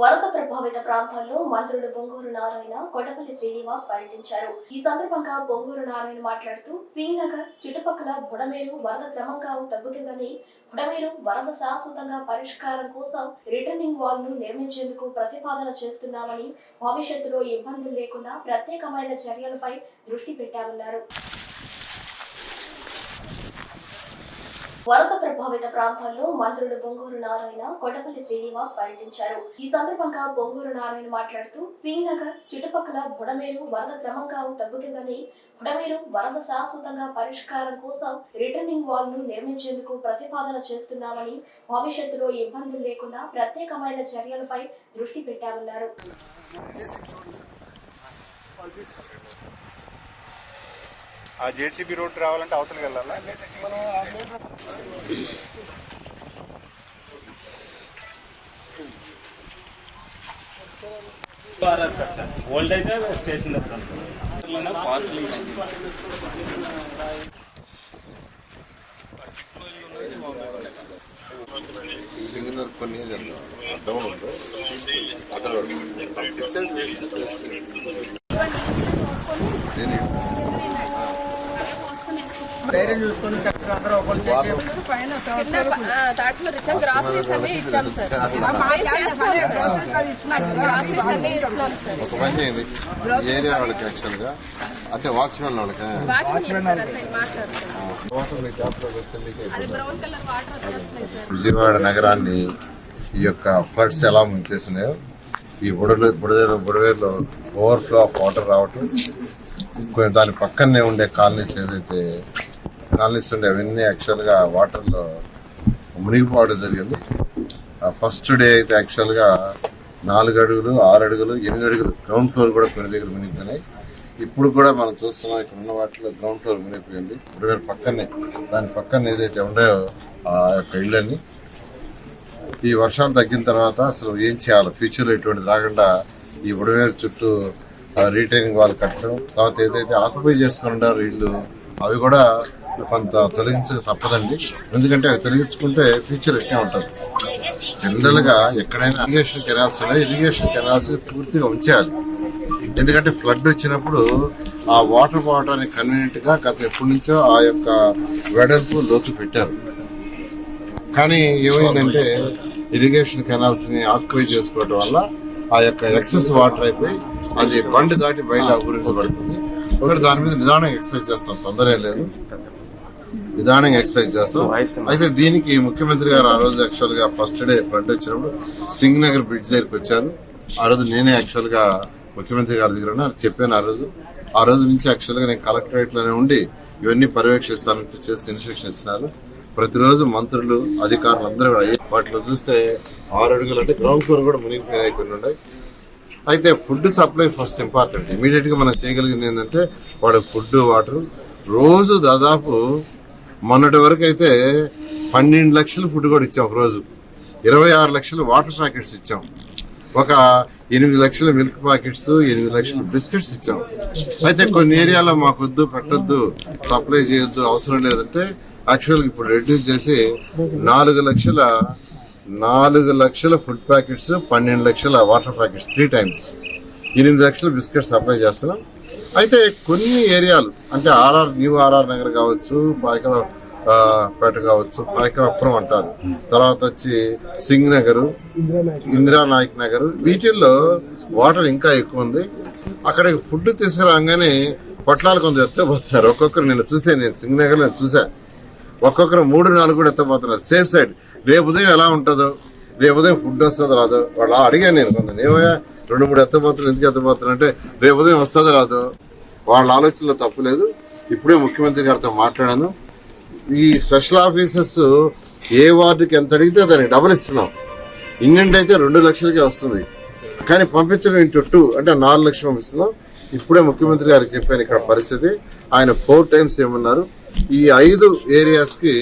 వరద ప్రభావిత ప్రాంతాల్లో మంత్రులు బొంగూరు నారాయణ కొండపల్లి శ్రీనివాస్ పర్యటించారు. ఈ సందర్భంగా బొంగూరు నారాయణ మాట్లాడుతూ శ్రీనగర్ చుట్టుపక్కల బుడమేరు వరద క్రమంగా తగ్గుతుందని బుడమేరు వరద శాశ్వతంగా పరిష్కారం కోసం రిటర్నింగ్ వాల్ను నిర్మించేందుకు ప్రతిపాదన చేస్తున్నామని భవిష్యత్తులో ఇబ్బందులు లేకుండా ప్రత్యేకమైన చర్యలపై దృష్టి పెట్టామన్నారు. వరద ప్రభావిత ప్రాంతాల్లో మంత్రులు బొంగూరు నారాయణ కొండపల్లి శ్రీనివాస్ పర్యటించారు. ఈ సందర్భంగా బొంగూరు నారాయణ మాట్లాడుతూ శ్రీనగర్ చుట్టుపక్కల బుడమేరు వరద క్రమంగా తగ్గుతుందని బుడమేరు వరద శాశ్వతంగా పరిష్కారం కోసం రిటర్నింగ్ వాల్ను నిర్మించేందుకు ప్రతిపాదన చేస్తున్నామని భవిష్యత్తులో ఇబ్బందులు లేకుండా ప్రత్యేకమైన చర్యలపై దృష్టి పెట్టామన్నారు. ఆ జేసీబీ రోడ్ రావాలంటే అవతలకి వెళ్ళాలా? ఓల్డ్ అయితే స్టేషన్ దగ్గర పార్కులు సింగనర్ కొన్ని అర్థం ఉంది అక్కడ ధైర్యం చూసుకొని చక్కగా అందరూ ఒకళ్ళు చేసే కింద దాంట్లో రిటర్న్ గ్రాసరీస్ అన్ని ఇచ్చాం సార్ గ్రాసరీస్ అన్ని ఇస్తున్నాం సార్ ఒక పని చేయండి. ఏరియా వాళ్ళకి యాక్చువల్గా. అంటే వాచ్మెన్ వాళ్ళకి. విజయవాడ నగరాన్ని ఈ యొక్క ఫ్లడ్స్ ఎలా ముంచేసినాయో ఈ బుడలు బుడవేరు బుడవేరులో ఓవర్ఫ్లో ఆఫ్ వాటర్ రావటం దాని పక్కనే ఉండే కాలనీస్ ఏదైతే కాలనీస్ ఉండే అవన్నీ యాక్చువల్గా వాటర్లో మునిగిపోవడం జరిగింది. ఫస్ట్ డే అయితే యాక్చువల్గా నాలుగు అడుగులు ఆరు అడుగులు ఎనిమిది అడుగులు గ్రౌండ్ ఫ్లోర్ కూడా కొన్ని దగ్గర మునిగిపోయినాయి. ఇప్పుడు కూడా మనం చూస్తున్నాం ఇక్కడ ఉన్న వాటిలో గ్రౌండ్ ఫ్లోర్ మునిగిపోయింది. బుడవేరు పక్కనే దాని పక్కన ఏదైతే ఉన్నాయో ఆ యొక్క ఇళ్ళని ఈ వర్షాలు తగ్గిన తర్వాత అసలు ఏం చేయాలి? ఫ్యూచర్లో ఇటువంటిది రాకుండా ఈ ఉడవేరు చుట్టూ రీటైనింగ్ వాళ్ళు కట్టడం తర్వాత ఏదైతే ఆక్యుపై చేసుకుని ఉండారో ఇల్లు అవి కూడా కొంత తొలగించక తప్పదండి. ఎందుకంటే అవి తొలగించుకుంటే ఫ్యూచర్ ఎక్కువ ఉంటుంది. జనరల్గా ఎక్కడైనా ఇరిగేషన్ కెనాల్స్ ఉన్నాయి ఇరిగేషన్ కెనాల్స్ పూర్తిగా ఉంచాలి. ఎందుకంటే ఫ్లడ్ వచ్చినప్పుడు ఆ వాటర్ పోవడానికి కన్వీనియంట్గా గత ఎప్పటి నుంచో ఆ యొక్క వెడల్పు లోతు పెట్టారు. కానీ ఏమైందంటే ఇరిగేషన్ కెనాల్స్ని ఆక్యుపై చేసుకోవడం వల్ల ఆ యొక్క ఎక్సెస్ వాటర్ అయిపోయి అది బండి దాటి బయట అభివృద్ధి ఒకరు దాని మీద నిదానంగా ఎక్సర్సైజ్ చేస్తాం తొందర లేదు. నిదానంగా ఎక్సర్సైజ్ చేస్తాం. అయితే దీనికి ముఖ్యమంత్రి గారు ఆ రోజు యాక్చువల్గా ఫస్ట్ డే ఫ్లడ్ వచ్చినప్పుడు సింగ్ నగర్ బ్రిడ్జ్ దగ్గరికి వచ్చారు. ఆ రోజు నేనే యాక్చువల్గా ముఖ్యమంత్రి గారి దగ్గర ఉన్నా చెప్పాను ఆ రోజు. ఆ రోజు నుంచి యాక్చువల్గా నేను కలెక్టరేట్లోనే ఉండి ఇవన్నీ పర్యవేక్షిస్తానంటూ చేసి ఇన్స్ట్రక్షన్ ఇస్తున్నారు. ప్రతిరోజు మంత్రులు అధికారులు అందరూ కూడా వాటిలో చూస్తే ఆరు అడుగులు అంటే గ్రౌండ్ ఫ్లోర్ కూడా మునిగిపోయినాయి కొన్ని ఉన్నాయి. అయితే ఫుడ్ సప్లై ఫస్ట్ ఇంపార్టెంట్ ఇమీడియట్గా మనం చేయగలిగింది ఏంటంటే వాడు ఫుడ్ వాటర్ రోజు దాదాపు మొన్నటి వరకు అయితే పన్నెండు లక్షలు ఫుడ్ కూడా ఇచ్చాం ఒకరోజు ఇరవై ఆరు లక్షలు వాటర్ ప్యాకెట్స్ ఇచ్చాం. ఒక ఎనిమిది లక్షల మిల్క్ ప్యాకెట్స్ ఎనిమిది లక్షల బిస్కెట్స్ ఇచ్చాం. అయితే కొన్ని ఏరియాలో మాకొద్దు పెట్టద్దు పెట్టొద్దు సప్లై చేయొద్దు అవసరం లేదంటే యాక్చువల్గా ఇప్పుడు రెడ్యూస్ చేసి నాలుగు లక్షల నాలుగు లక్షల ఫుడ్ ప్యాకెట్స్ పన్నెండు లక్షల వాటర్ ప్యాకెట్స్ త్రీ టైమ్స్ ఎనిమిది లక్షల బిస్కెట్స్ సప్లై చేస్తున్నాం. అయితే కొన్ని ఏరియాలు అంటే ఆర్ఆర్ న్యూ ఆర్ఆర్ నగర్ కావచ్చు పాయకర పేట కావచ్చు పాయకరాపురం అంటారు. తర్వాత వచ్చి సింగ్ నగర్ ఇందిరా నాయక్ నగర్. వీటిల్లో వాటర్ ఇంకా ఎక్కువ ఉంది. అక్కడికి ఫుడ్ తీసుకురాగానే పొట్లాలు కొంత ఎత్తపోతున్నారు ఒక్కొక్కరు నేను చూసాను నేను సింగ్ నగర్ నేను చూశాను ఒక్కొక్కరు మూడు నాలుగు కూడా ఎత్తపోతున్నారు సేఫ్ సైడ్. రేపు ఉదయం ఎలా ఉంటుందో రేపు ఉదయం ఫుడ్ వస్తుందో రాదో వాళ్ళు అడిగాను నేను కొంత ఏమయ్యా రెండు మూడు ఎత్తపోతున్నారు ఎందుకు ఎత్తపోతున్నారు అంటే రేపు ఉదయం వస్తుందో రాదో. వాళ్ళ ఆలోచనలో తప్పు లేదు. ఇప్పుడే ముఖ్యమంత్రి గారితో మాట్లాడాను. ఈ స్పెషల్ ఆఫీసర్స్ ఏ వార్డుకి ఎంత అడిగితే దానికి డబల్ ఇస్తున్నాం. ఇండియన్ అయితే రెండు లక్షలకే వస్తుంది. కానీ పంపించడం ఇంటూ టూ? అంటే నాలుగు లక్షలు పంపిస్తున్నాం. ఇప్పుడే ముఖ్యమంత్రి గారికి చెప్పాను ఇక్కడ పరిస్థితి. ఆయన ఫోర్ టైమ్స్ ఏమన్నారు? ఈ ఐదు ఏరియాస్కి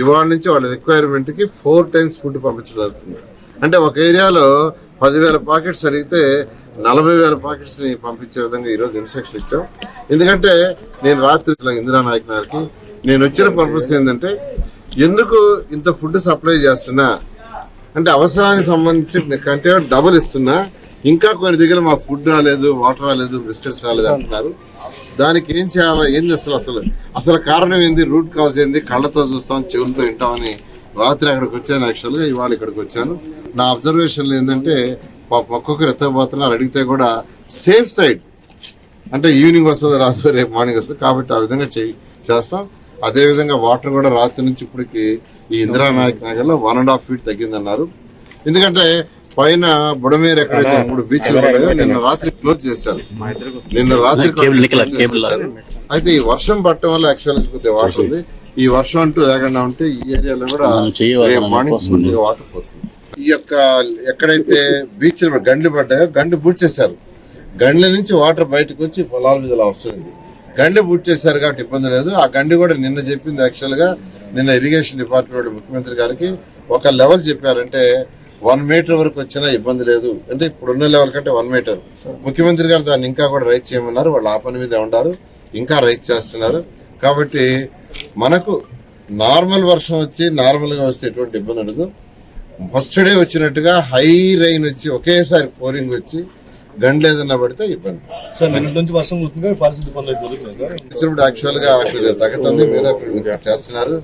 ఇవాళ నుంచి వాళ్ళ రిక్వైర్మెంట్కి ఫోర్ టైమ్స్ ఫుడ్ పంపించడం జరుగుతుంది. అంటే ఒక ఏరియాలో పదివేల పాకెట్స్ అడిగితే నలభై వేల ప్యాకెట్స్ని పంపించే విధంగా ఈరోజు ఇన్స్ట్రక్షన్ ఇచ్చాం. ఎందుకంటే నేను రాత్రి ఇందిరా నాయక్ గారికి నేను వచ్చిన పర్పస్ ఏంటంటే ఎందుకు ఇంత ఫుడ్ సప్లై చేస్తున్నా? అంటే అవసరానికి సంబంధించి కంటే డబుల్ ఇస్తున్నా. ఇంకా కొన్ని దగ్గర మాకు ఫుడ్ రాలేదు వాటర్ రాలేదు బిస్కెట్స్ రాలేదు అంటున్నారు. దానికి ఏం చేయాలో? ఏంది అసలు అసలు? అసలు కారణం ఏంది? రూట్ కాజ్ ఏంది? కళ్ళతో చూస్తాం చెవులతో వింటామని రాత్రి అక్కడికి వచ్చాను యాక్చువల్గా ఇవాళ ఇక్కడికి వచ్చాను. నా అబ్జర్వేషన్లు ఏంటంటే పాపం ఒక్కొక్కరు ఎత్తపోతున్నారు అడిగితే కూడా సేఫ్ సైడ్ అంటే ఈవినింగ్ వస్తుంది రాదు రేపు మార్నింగ్ వస్తుంది కాబట్టి ఆ విధంగా చేయి చేస్తాం. అదే విధంగా వాటర్ కూడా రాత్రి నుంచి ఇప్పటికి ఈ ఇందిరానాయక్ నగర్లో వన్ అండ్ హాఫ్ ఫీట్ తగ్గిందన్నారు. ఎందుకంటే పైన బుడమేరు ఎక్కడైతే మూడు బీచ్లు ఉన్నాయో నిన్న రాత్రి క్లోజ్ చేశారు. నిన్న రాత్రి. అయితే ఈ వర్షం పట్టడం వల్ల యాక్చువల్ కొద్దిగా వాటర్ ఉంది. ఈ వర్షం అంటూ లేకుండా ఉంటే ఈ ఏరియాలో కూడా రేపు మార్నింగ్ వాటర్ పోతుంది. ఈ యొక్క ఎక్కడైతే బీచ్ గండ్లు పడ్డాయో గండి బూడ్చేశారు గండ్ల నుంచి వాటర్ బయటకు వచ్చి పొలాల మీద ఇలా వస్తుంది గండి బూట్ చేశారు కాబట్టి ఇబ్బంది లేదు. ఆ గండి కూడా నిన్న చెప్పింది యాక్చువల్గా నిన్న ఇరిగేషన్ డిపార్ట్మెంట్ ముఖ్యమంత్రి గారికి ఒక లెవెల్ చెప్పారంటే వన్ మీటర్ వరకు వచ్చినా ఇబ్బంది లేదు. అంటే ఇప్పుడున్న లెవెల్ కంటే వన్ మీటర్ ముఖ్యమంత్రి గారు దాన్ని ఇంకా కూడా రైట్ చేయమన్నారు. వాళ్ళు ఆ పని మీద ఉండారు. ఇంకా రైట్ చేస్తున్నారు. కాబట్టి మనకు నార్మల్ వర్షం వచ్చి నార్మల్గా వస్తే ఎటువంటి ఇబ్బంది ఉండదు. ఫస్ట్ డే వచ్చినట్టుగా హై రైన్ వచ్చి ఒకేసారి పోరింగ్ వచ్చి గండ్లు ఏదన్నా పడితే ఇబ్బంది. వచ్చినప్పుడు యాక్చువల్గా తగ్గుతుంది మీద చేస్తున్నారు.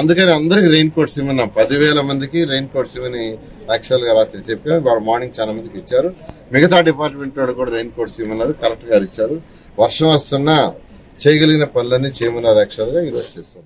అందుకని అందరికి రెయిన్ కోట్స్ ఇవ్వన్నాం పదివేల మందికి రెయిన్ కోట్స్ ఇవ్వని యాక్చువల్గా రాత్రి చెప్పాం. వాళ్ళ మార్నింగ్ చాలా మందికి ఇచ్చారు. మిగతా డిపార్ట్మెంట్ వాడు కూడా రెయిన్ కోట్స్ ఇవ్వమన్నారు. కరెక్ట్గా ఇచ్చారు. వర్షం వస్తున్నా చేయగలిగిన పనులన్నీ చేయమన్నారు యాక్చువల్గా. ఈరోజు చేస్తాం